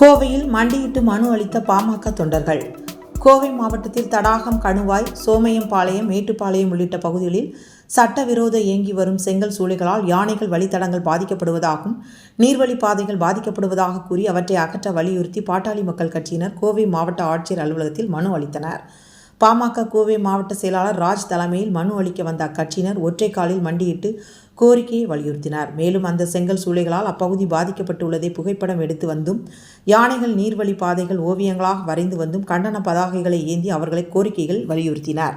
கோவையில் மண்டியிட்டு மனு அளித்த பாமக தொண்டர்கள். கோவை மாவட்டத்தில் தடாகம் கணுவாய் சோமையம்பாளையம் மேட்டுப்பாளையம் உள்ளிட்ட பகுதிகளில் சட்டவிரோத இயங்கி வரும் செங்கல் சூளைகளால் யானைகள் வழித்தடங்கள் பாதிக்கப்படுவதாகவும் நீர்வழி பாதைகள் பாதிக்கப்படுவதாக கூறி அவற்றை அகற்ற வலியுறுத்தி பாட்டாளி மக்கள் கட்சியினர் கோவை மாவட்ட ஆட்சியர் அலுவலகத்தில் மனு அளித்தனர். பாமக கோவை மாவட்ட செயலாளர் ராஜ் தலைமையில் மனு அளிக்க வந்த அக்கட்சியினர் ஒற்றை காலில் மண்டியிட்டு கோரிக்கையை வலியுறுத்தினார். மேலும் அந்த செங்கல் சூளைகளால் அப்பகுதி பாதிக்கப்பட்டுள்ளதை புகைப்படம் எடுத்து வந்தும் யானைகள் நீர்வழி பாதைகள் ஓவியங்களாக வரைந்து வந்தும் கண்டன பதாகைகளை ஏந்தி அவர்களை கோரிக்கைகள் வலியுறுத்தினார்.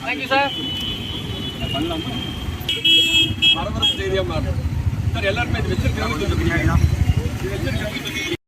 Thank you sir. பரபரப்பு செய்தியா மாறும் சார் எல்லாருமே இது வச்சிருக்காங்க இது வச்சிருக்காங்க